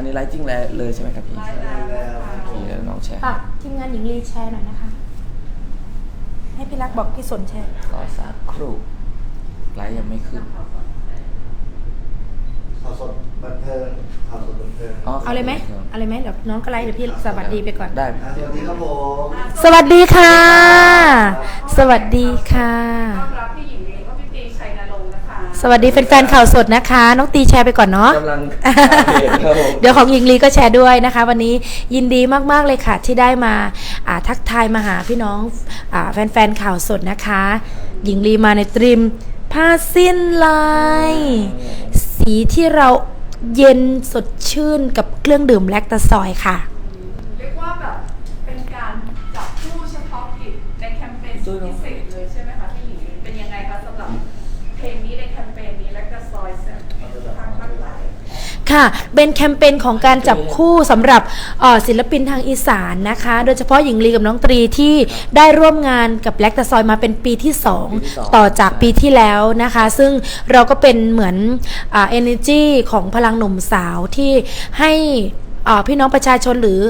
อันนี้ไลฟ์จริงแล้วเลยใช่ไหมครับพี่ไลฟ์แล้วนะคะโอเคเดี๋ยวน้องแชร์ฝากทีมงานหญิงลีแชร์หน่อยนะคะ ให้พี่รักบอกพี่สนแชร์ รอสักครู่ไลฟ์ยังไม่ขึ้นข่าวสดบันเทิงข่าวสดบันเทิงเอาเลยไหมเอาเลยไหมเดี๋ยวน้องก็ไลฟ์เดี๋ยวพี่สวัสดีไปก่อน ได้อะสวัสดีครับผม สวัสดีค่ะ สวัสดีค่ะ สวัสดีแฟนๆข่าวสดนะคะ น้องตีแชร์ไปก่อนเนาะ กำลังเห็นครับผม เดี๋ยวของหญิงลีก็แชร์ด้วยนะคะ วันนี้ยินดีมากๆเลยค่ะ ที่ได้มาอ่าทักทายมาหาพี่น้องอาแฟนๆข่าวสดนะคะ หญิงลีมาในตรีมผ้าสิ้นลาย สีที่เราเย็นสดชื่นกับเครื่องดื่มแลคตาซอยค่ะ เรียกว่าแบบเป็นการจับคู่เฉพาะกิจในแคมเปญสุดพิเศษ ค่ะ เป็นแคมเปญของการจับคู่สำหรับเอ่อศิลปินทางอีสานนะคะ โดยเฉพาะหญิงลีกับน้องตรีที่ได้ร่วมงานกับแบล็กตาซอยมาเป็นปีที่ปีที่สอง2ต่อจากปีที่แล้วนะคะ ซึ่งเราก็เป็นเหมือนอ่า energy ของพลังหนุ่มสาวที่ให้อ่าพี่น้องประชาชนหรือ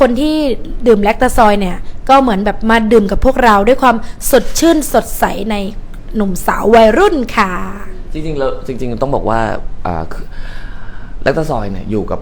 คนที่ดื่มแลคตาซอยเนี่ย ก็เหมือนแบบมาดื่มกับพวกเราด้วยความสดชื่นสดใสในหนุ่มสาววัยรุ่นค่ะ จริงๆแล้วจริง ๆ ต้องบอกว่า แลคตาซอยเนี่ยอยู่กับ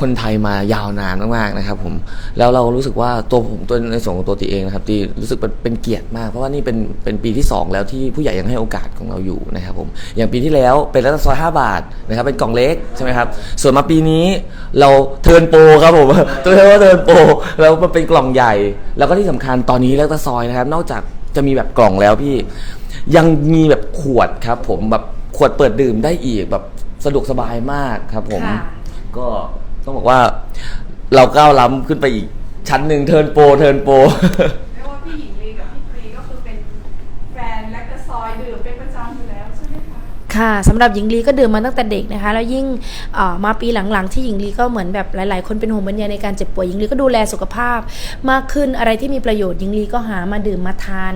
คนไทยมายาวนานมากๆนะครับผมแล้วเรารู้สึกว่าตัวผมตัวในส่วนของตัวตีเองนะครับตีรู้สึกเป็นเป็นเกียรติมาก เพราะว่านี่เป็นเป็นปีที่ 2 แล้วที่ผู้ใหญ่ยังให้โอกาสของเราอยู่นะครับผมอย่างปีที่แล้วเป็นแลคตาซอย5บาทนะครับเป็นกล่องเล็กใช่ไหมครับส่วนมาปีนี้เราเทิร์นโปรครับผมตัวเรียกว่าเทิร์นโปรแล้วมันเป็นกล่องใหญ่ แล้วก็ที่สำคัญตอนนี้แลคตาซอยนะครับ นอกจากจะมีแบบกล่องแล้วพี่ ยังมีแบบขวดครับผมแบบขวดเปิดดื่มได้อีกแบบ สะดวกสบายมากครับผม ค่ะ ก็ต้องบอกว่าเราก้าวล้ำขึ้นไปอีกชั้นหนึ่งเทิร์นโปรเทิร์นโปร คะค่ะสำหรับหญิงลีก็ดื่มมาตั้งแต่เด็กนะคะ แล้วยิ่งเอ่อมาปีหลังๆ ที่หญิงลีก็เหมือนแบบหลาย ๆ คนเป็นห่วงเป็นใยในการเจ็บป่วยหญิงลีก็ดูแลสุขภาพ มากขึ้นอะไรที่มีประโยชน์หญิงลีก็หามาดื่มมาทาน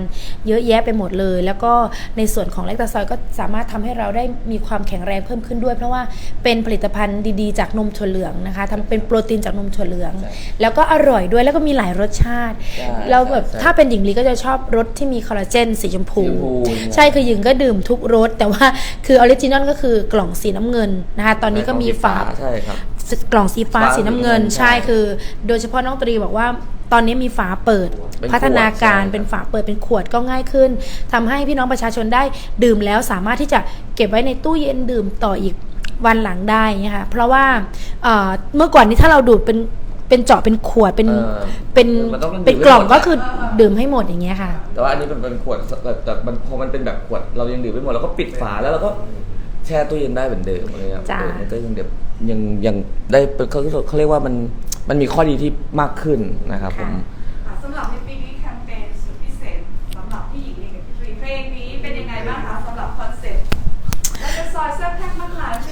เยอะแยะไปหมดเลย แล้วก็ในส่วนของแลคตาซอยก็สามารถทำให้เราได้มีความแข็งแรงเพิ่มขึ้นด้วย เพราะว่าเป็นผลิตภัณฑ์ดีๆ จากนมถั่วเหลืองนะคะทำเป็นโปรตีนจากนมถั่วเหลืองใช่แล้วก็อร่อยด้วยแล้วก็มีหลายรสชาติใช่เราแบบใช่ถ้าเป็นหญิงลีก็จะชอบรสที่มีคอลลาเจนสีชมพูสีชมพูใช่คือหญิงก็ดื่มทุกรสแต่ว่าคือออริจินอลก็คือกล่องสีน้ำเงินนะคะตอนนี้ก็มีฝาใช่ครับกล่องสีฟ้าฟ้าสีน้ำเงินสีน้ำเงินใช่คือ โดยเฉพาะน้องตรีบอกว่าตอนนี้มีฝาเปิดเป็นพัฒนาการขวดใช่เป็นฝาเปิดเป็นขวดก็ง่ายขึ้นทำให้พี่น้องประชาชนได้ดื่มแล้วสามารถที่จะเก็บไว้ในตู้เย็นดื่มต่ออีกวันหลังได้นะคะเพราะว่าเอ่อเมื่อก่อนนี้ถ้าเราดูดเป็น เป็นเจาะเป็นขวดเป็นเออเป็นมันต้องเป็นดื่มให้กล่องหมด ก็คือดื่มให้หมดอย่างเงี้ยค่ะ แต่ว่าอันนี้เป็นเป็นขวดแต่แต่มันพอมันเป็นแบบขวดเรายังดื่มไม่หมดเราก็ปิดฝาแล้วเราก็แช่ตู้เย็นได้เหมือนเดิมอะไรเลยครับจ้าเออมันก็ยังเดี๋ยวยังยังได้เป็นเขาเขาเรียกว่ามันมันมีข้อดีที่มากขึ้นนะครับผมอะ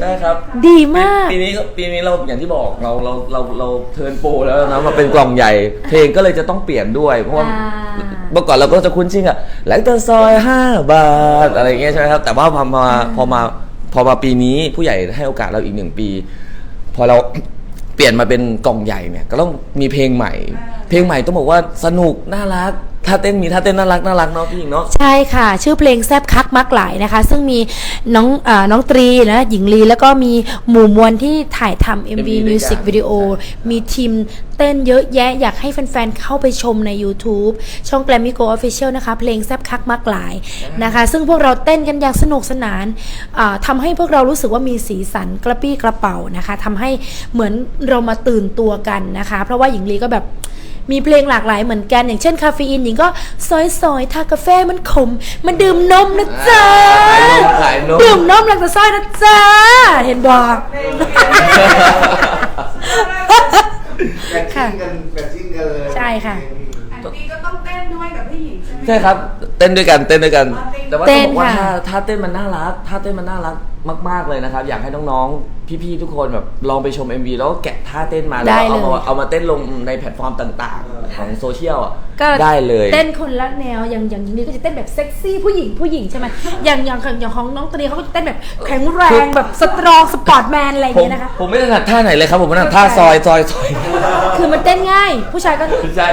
ใช่ครับไหมะดีมาก ปีนี้ก็ปีนี้เราอย่างที่บอกเราเราเราเราเทิร์นโปรแล้วนะมาเป็นกล่องใหญ่ เพลงก็เลยจะต้องเปลี่ยนด้วย เพราะว่าอ่า เมื่อก่อนเราก็จะคุ้นชินกับแหลงเตอร์ซอย5บาทอะไรอย่างเงี้ยใช่ไหมครับ แต่ว่าพอมาพอมาพอมาปีนี้ผู้ใหญ่ให้โอกาสเราอีกหนึ่งปี พอเรา เปลี่ยนมาเป็นกล่องใหญ่เนี่ย ก็ต้องมีเพลงใหม่ เพลงใหม่ต้องบอกว่าสนุกน่ารักท่าเต้นมีท่าเต้นน่ารักน่ารักเนาะพี่หญิงเนาะ ใช่ค่ะ ชื่อเพลงแซบคักมักหลายนะคะ ซึ่งมีน้องอาน้องตรีนะหญิงลี แล้วก็มีหมู่มวลที่ถ่ายทำ MV MV ด้วยกัน Music Video มีทีมเต้นเยอะแยะอยากให้แฟนๆ เข้าไปชมใน YouTube ช่อง Grammy Go Official นะคะ เพลงแซบคักมักหลายนะคะ ซึ่งพวกเราเต้นกันอย่างสนุกสนานอ่าทำให้พวกเรารู้สึกว่ามีสีสันกระปี้กระเป๋านะคะทำให้เหมือนเรามาตื่นตัวกันนะคะ เพราะว่าหญิงลีก็แบบ มีเพลงหลากหลายเหมือนกันอย่างเช่นคาเฟอีนหญิงก็ซอยซอยๆทากาแฟมันขมมาดื่มนมนะจ๊ะขายนมขายนมดื่มนมหลังจากซอยนะจ๊ะเห็นบอกเพลงเพลงแฟนชิ่งกันแฟนชิ่งกันเลยใช่ค่ะ อันนี้ก็ต้องเต้นด้วยกับพี่หญิงใช่ไหม ใช่ครับ เต้นด้วยกันเต้นด้วยกัน แต่ว่าเต้ต้องนบอกว่าค่ะท่าท่าเต้นมันน่ารักท่าเต้นมันน่ารักมาก ๆเลยนะครับ อยากให้น้องๆ พี่ๆทุกคนแบบลองไปชม MV แล้วก็แกะท่าเต้นมาได้แล้วเอาเลยมาเอามาเต้นลงในแพลตฟอร์มต่างเออๆของโซเชียลอะก็ได้เลย เต้นคนละแนวอย่างอย่างนี้ก็จะเต้นแบบเซ็กซี่ผู้หญิงผู้หญิงใช่ไหมอย่างอย่างของอย่างของน้องตรีเขาก็จะเต้นแบบแข็งแรงแบบสตรองสปอร์ตแมนอะไรอย่างผมเงี้ยนะคะ ผมไม่ถนัดท่าไหนเลยครับ ผมถนัดท่าซอยซอยซอยคือมันเต้นง่าย ผู้ชายก็ใช่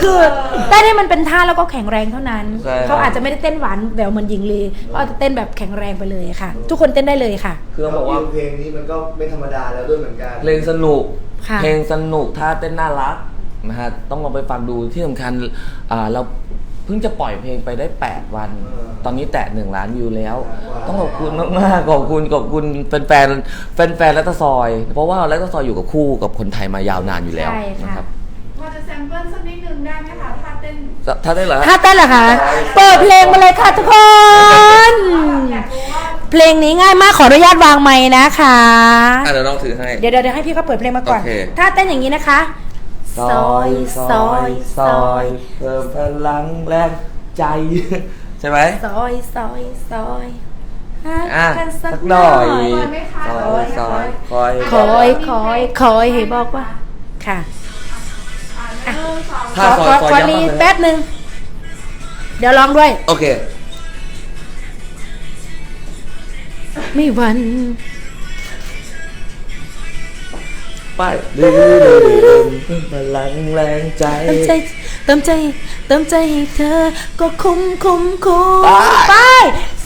คือเต้นให้มันเป็นท่าแล้วก็แข็งแรงเท่านั้น ใช่ครับ เขาอาจจะไม่ได้เต้นหวานแบบเหมือนหญิงลีก็อาจจะเต้นแบบแข็งแรงไปเลยค่ะ ทุกคนเต้นได้เลยค่ะ คือต้องบอกว่า เพลงนี้มันก็ไม่ธรรมดาแล้วด้วยเหมือนกันเพลงสนุก ค่ะ เพลงสนุกท่าเต้นน่ารักนะฮะต้องลองไปฟังดูที่สำคัญอ่าเราเพิ่งจะปล่อยเพลงไปได้ 8 วัน ตอนนี้แตะ1ล้านวิวแล้ว ต้องขอบคุณมากๆขอบคุณขอบคุณแฟนแฟนแฟนแฟนๆและตะซอย เพราะว่าและตะซอยอยู่กับคู่กับคนไทยมายาวนานอยู่แล้วใช่ค่ะ นะครับพอจะแซมเปิลสักนิดนึงได้ไหมคะท่าเต้นถ้าได้เหรอถ้าเต้นเหรอคะ เปิดเพลงมาเลยค่ะทุกคน อยากรู้ว่า เพลงนี้ง่ายมากขออนุญาตวางไม้นะคะ อะเดี๋ยวน้องถือให้เดี๋ยวเดี๋ยวเดี๋ยวให้พี่เขาเปิดเพลงมาก่อน โอเค ถ้าเต้นอย่างนี้นะคะ ซอยซอยซอยเพิ่มพลังแรงใจ ใช่ไหมซอยซอยซอยหาอะกันสัสักกหหน่น่ออยย ซอยไหมคะซอยซอยคอยคอยคอยคอยให้บอกว่า ค่ะอ่าหนึ่งสองขถ้าอซขออยซอยขอย้ำรีมาเลยแป๊บหนึ่งเดี๋ยวร้องด้วย โอเค ไม่หวันไปดื้อดื้อดื้อเพิ่มพลังแรงใจเติมใจเติมใจเติมใจให้เธอ ก็คุ้มคุ้มคุ้มไป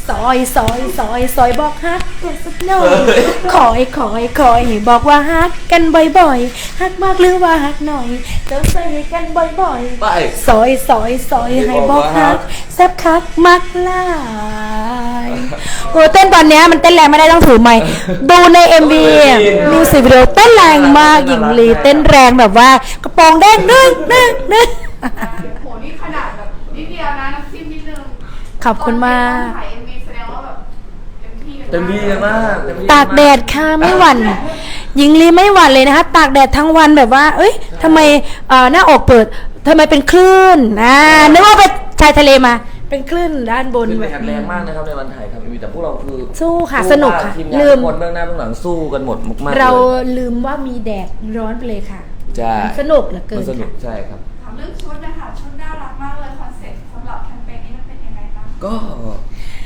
ซอยซอยซอยซอยบอกฮักตัวสักหน่อยเอ้ยคอยคอยคอยให้บอกว่าฮักกันบ่อยๆฮักมากหรือว่าฮักหน่อยเติมใจให้กันบ่อยๆไปซอยซอยซอยให้บอกฮักแซบคักมักหลายโอ้เต้นตอนเนี้ยมันเต้นแรงไม่ได้ต้องถือไมค์ดูใน MV มิวสิกวิดีโอเต้นแรงมากหญิงลีเต้นแรงแบบว่ากระโปรงแดงนึงนึงนึงโหนี่ขนาดแบบนิดเดียวนะน้ำจิ้มนิดนึงขอบคุณมาก ตอนถ่ายเอ็มวีแสดงว่าแบบ เต็มที่กันเต็มที่เลยมากเต็มที่ตากแดดค่ะไม่หวั่นหญิงลีไม่หวั่นเลยนะคะ ตากแดดทั้งวันแบบว่า เอ้ยทำไมเอ่อหน้าอกเปิดทำไมเป็นคลื่นอ่านึกว่าไปชายทะเลมา เป็นคลื่นด้านบนขึ้นแบไปบแข็งแรงมากนะครับในวันถ่ายทำมีแต่พวกเราคือสู้ค่ะมากสนุกค่ะทีมงานลืทุมกคนเบื้องหน้าเบื้องหลังสู้กันหมดมากๆเราลยลืมว่ามีแดดร้อนไปเลยค่ะใช่สนุกเหลือเกิมันนสนุกค่ะ ใช่ครับ ถามเรื่องชุดนะคะชุดน่ารักมากเลยคอนเซ็ปต์สำหรับแคมเปญนี้มันเป็นยังไงบ้างก็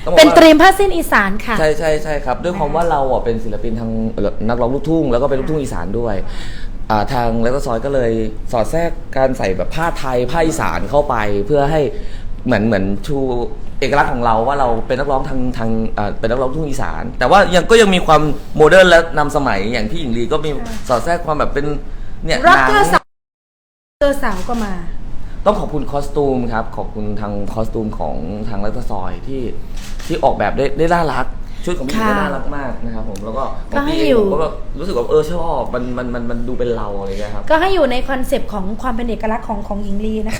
องบอกว่า เป็นตรีมผ้าสิ้นอีสานค่ะ ใช่ใช่ใช่ครับ ด้วยความว่าเราอะเป็นศิลปินทางเอ่อนักร้องลูกทุ่ง แล้วก็เป็นลูกทุ่งอีสานด้วยอ่าทางแล้วก็ซอยก็เลยสอดแทรกการใส่แบบผ้าไทยผ้าอีสานเข้าไป เพื่อให้เหมือนเหมือนชูเอกลักษณ์ของเราว่าเราเป็นนักร้องทางทางอ่าเป็นนักร้องลูกทุ่งอีสาน แต่ว่ายังก็ยังมีความโมเดิร์นและนำสมัยอย่างพี่หญิงลีก็มีสอดแทรกความแบบเป็นเนี่ยร็อกหนัเกอร์สาวเกอร์สาวก็มา ต้องขอบคุณคอสตูมครับขอบคุณทางคอสตูมของทางรัตซอยที่ที่ออกแบบได้ได้น่ารัก ชุดของพี่หญิงค่ะก็น่ารักมากนะครับผมแล้วก็ขก็องให้พี่เออยู่ งผมก็แบบรู้สึกว่าเออชอบมันมันมันมันดูเป็นเราอะไรเงี้ยครับ ก็ให้อยู่ในคอนเซปต์ของความเป็นเอกลักษณ์ของของหญิงลีนะ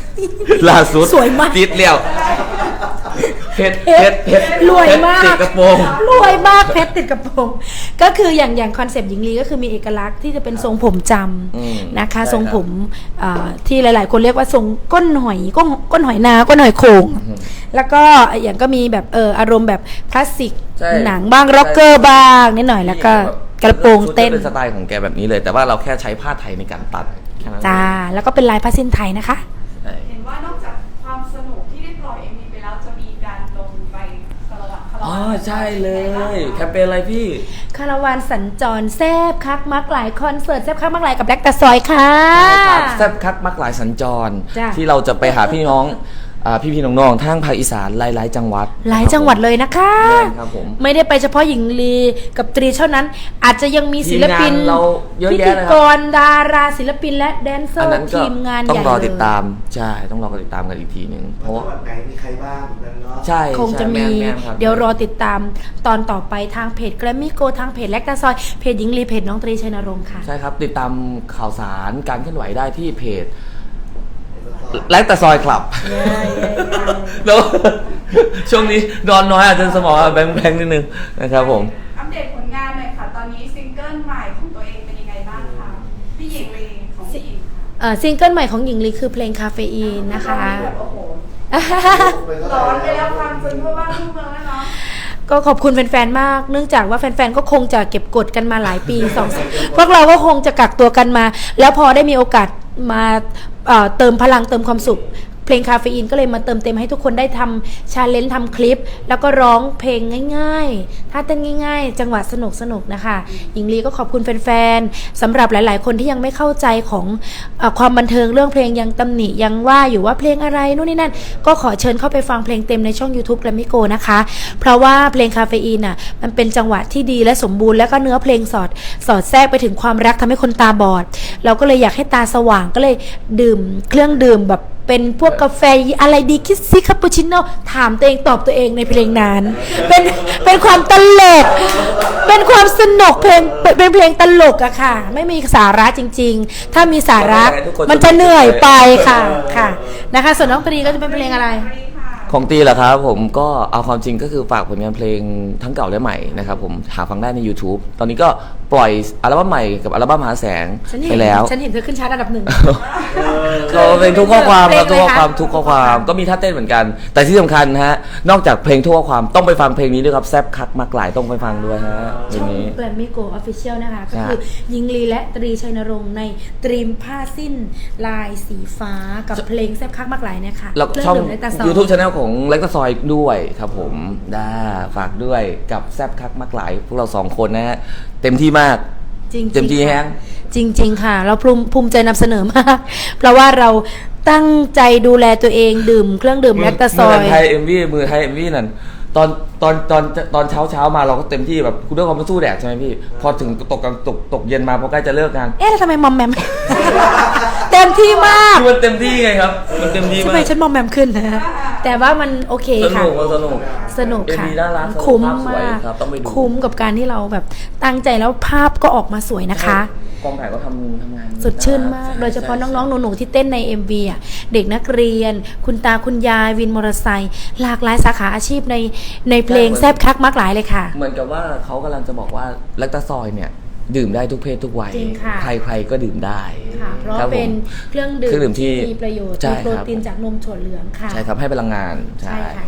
ล่าสุดสวยมาก ติดเลี้ยว เพชรเพชรเพชรรวยมาก เพชรติดกระโปรง รวยมากเพชรติดกระโปรงก็คืออย่างอย่างคอนเซปต์หญิงลีก็คือมีเอกลักษณ์ที่จะเป็นทรงผมจอืมำนะคะ ใช่ทรงครับผมอ่าที่หลาย ๆ คนเรียกว่าทรงก้นหอยก้นก้นหอยนาก้นหอยโขงแล้วก็อย่างก็มีแบบเอออารมณ์แบบคลาสสิกใช่หนังบ้างร็อกเกอร์บ้างนิดหน่อยแล้วก็กระโปรงเต้น ชุดก็เป็นสไตล์ของแกแบบนี้เลย แต่ว่าเราแค่ใช้ผ้าไทยในการตัดแค่นั้นเอง จ้า แล้วก็เป็นลายผ้าสิ้นไทยนะคะ อ๋อใช่เลยแคมเปญอะไรพี่ คาราวานสัญจรแซบคักมักหลายคอนเสิร์ตแซบคักมักหลายกับแบล็กตาซอยค่ะครับแซ่บคักมักหลายสัญจร จ้ะที่เราจะไปหาพี่น้อง อ่าพี่ๆน้องๆทางภาคอีสานหลายๆจังหวัด หลายจังหวัดเลยนะคะแน่นครับผม ไม่ได้ไปเฉพาะหญิงลีกับตรีเท่านั้น อาจจะยังมีศิลปินทีมงานเราเยอะพิแยะธีเลยครับกรดาราศิลปินและแดนเซออันร์นั้นก็ทีมงานต้อใหงญ่รอเลยติดตาม ใช่ ต้องรอติดตามกันอีกทีหนึ่งเพเพราะราะว่าว่าไหนมีใครบ้างแบบนั้นเนาะ ใช่ คงจะมีใช่แนๆครับเดี๋ยวรอติดตามตอนต่อไปทางเพจแกรมมี่โกทางเพจแลกตาซอยเพจหญิงลีเพจน้องตรีชัยนรงค์ค่ะ ใช่ครับ ติดตามข่าวสารการเคลื่อนไหวได้ที่เพจ แลกแต่ซอยคลับ แล้วช่วงนี้นอนน้อยอาจจะสมองแบงแบงนิดนึงนะครับผม อัปเดตผลงานหน่อยค่ะ ตอนนี้ซิงเกิลใหม่ของตัวเองเป็นยังไงบ้างคะพี่หญิงลีของพี่หญิงค่ะเอ่อซิงเกิลใหม่ของหญิงลีคือเพลงคาเฟอีนนะคะโอ้โหไปเท่าไหร้อนไปร่แล้วความจนทั่วบ้านทั่วเมืองแล้วเนาะก็ขอบคุณแฟนๆ มาก เนื่องจากว่าแฟนๆ ก็คงจะเก็บกดกันมาหลายปี สองพวกเราก็คงจะกักตัวกันมา แล้วพอได้มีโอกาส มาเอ่อเติมพลังเติมความสุข เพลงคาเฟอีนก็เลยมาเติมเต็มให้ทุกคนได้ทำชาเลนจ์ทำคลิป แล้วก็ร้องเพลงง่ายๆถ้าเต้นง่าย ๆ จังหวะสนุกสนุกนะคะ หญิงลีก็ขอบคุณแฟนๆสำหรับหลาย ๆ คนที่ยังไม่เข้าใจของออความบันเทิงเรื่องเพลงยังตำหนิยังว่าอยู่ว่าเพลงอะไรนู่นนี่นั่น ก็ขอเชิญเข้าไปฟังเพลงเต็มในช่อง YouTube แกรมมิโกนะคะ เพราะว่าเพลงคาเฟอีนอะมันเป็นจังหวะที่ดีและสมบูรณ์แล้วก็เนื้อเพลงสอดสอดแทรกไปถึงความรักทำให้คนตาบอด เราก็เลยอยากให้ตาสว่างก็เลยดื่มเครื่องดื่มแบบ เป็นพวกกาแฟอะไรดีคิดซิคาปูชิโน่ถามตัวเองตอบตัวเองในเพลงนั้น เป็นเป็นความตลก เป็นความสนุกเพลงเป็นเป็นเพลงตลกอะค่ะ ไม่มีสาระจริง ๆ ถ้ามีสาระทุกคนมันจะเหนื่อยไปค่ะค่ะนะคะ ส่วนน้องตรีก็จะเป็นเพลงอะไร ของตีเหรอครับผมก็เอาความจริงก็คือฝากผลงานเพลงทั้งเก่าและใหม่นะครับผมหาฟังได้ใน YouTube ตอนนี้ก็ปล่อยอัลบั้มใหม่กับอัลบั้มหาแสงฉันเห็ไปนแล้ว ฉันเห็นเธอขึ้นชาร์ตอันดับหนึ่ง ก็เป็นทุกข้อความครับเพทุลกงข้ออะไรคะความทุกข้อความทุกข้อความก็มีท่าเต้นเหมือนกัน แต่ที่สำคัญนะฮะนอกจากเพลงทุกข้อความต้องไปฟังเพลงนี้ด้วยครับแซบคักมากหลายต้องไปฟังด้วยฮะเพลช่งองนี้ แกรมมี่โกออฟฟิเชียลนะคะ ก็ใช่คือยิงลีและตรีชัยนรงค์ในตรีมผ้าสิ้นลายสีฟ้ากับเพลงแซ่บคักมากหลายเนี่ยค่ะแล้วก็เรื่องช่องดื่มในตาซอย YouTube Channel ของเล็กตะซอยด้วยครับผมได้ฝากด้วยกับแซบคักมากหลายพวกเราสองคนนะฮะเต็มที่มากจริงๆเต็มที่ค่ะแฮง จริง ๆ ค่ะ เราภูมิภูมิใจนำเสนอมาก เพราะว่าเราตั้งใจดูแลตัวเองดื่มเครื่องดื่มแลคตาซอย มืไทยเอ็มวีมือไทยเอ็มวีนั่น ตอนตอนตอนตอนเช้าเช้ามาเราก็เต็มที่แบบคุณด้วยความเป็นสู้แดดใช่ไหมพี่ พอถึงตกกลางตกตกเย็นมาพอใกล้จะเลิกงานเอ๊ะแล้วทำไมมอมแมม เต็มที่มากคือมันเต็มที่ไงครับ มันเต็มที่ทำมาไมกฉันมอมแมมขึ้นนะ แต่ว่ามันโอเคสค่ะ นุกมันสนุก สนุกค่ะ MV น่ารักคุ้มภาพสวยมาก ครับต้องไปดู คุ้มกับการที่เราแบบตั้งใจแล้วภาพก็ออกมาสวยนะคะ กองถ่ายก็ทำทำงานสดชื่นมากใโดยเฉพาะใช่น้องๆ หนูๆ ที่เต้นใน MV อะ เด็กนักเรียน คุณตาคุณยายวินมอเตอร์ไซค์ หลากหลายสาขาอาชีพในในเพลงแซบคักมากหลายเลยค่ะ เหมือนกับว่าเขากำลังจะบอกว่าแลคตาซอยเนี่ย ดื่มได้ทุกเพศทุกวัย จริงค่ะ ใครๆ ก็ดื่มได้ ค่ะเพราะคบผมเป็นเครื่องดื่เครื่องดื่มที่มีประโยชน์ใช่มีโปรครับตีนจากนมถั่วเหลืองค่ะ ใช่ครับให้พลังงาน ใช่ค่ะ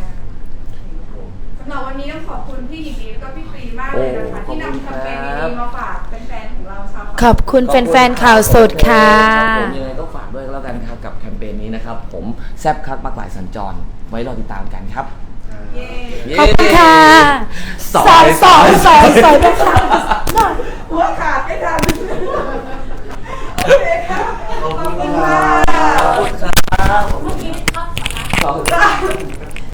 เำหรัวันนี้ต้องขอบคุณพี่หญิงลีแล้วก็พี่ฟรีมากเลยนะคะที่นำแคมเปญดีๆมาฝากแฟนๆของเราชาวขอบคุณแฟนๆข่าวสดค่ะ รับผมยังไงก็ฝากด้วยแล้วกันครับกับแคมเปญนี้นะครับ ผมแซบคักมากหลายสัญจร ไว้รอติดตามกันครับเย้ ขอบคุณค่ะสอยสอยสอยสอยด้วยค่ะหัวขาดไม่ทันโอเคค่ะขอบคุณค่ะ ขอบคุณครับ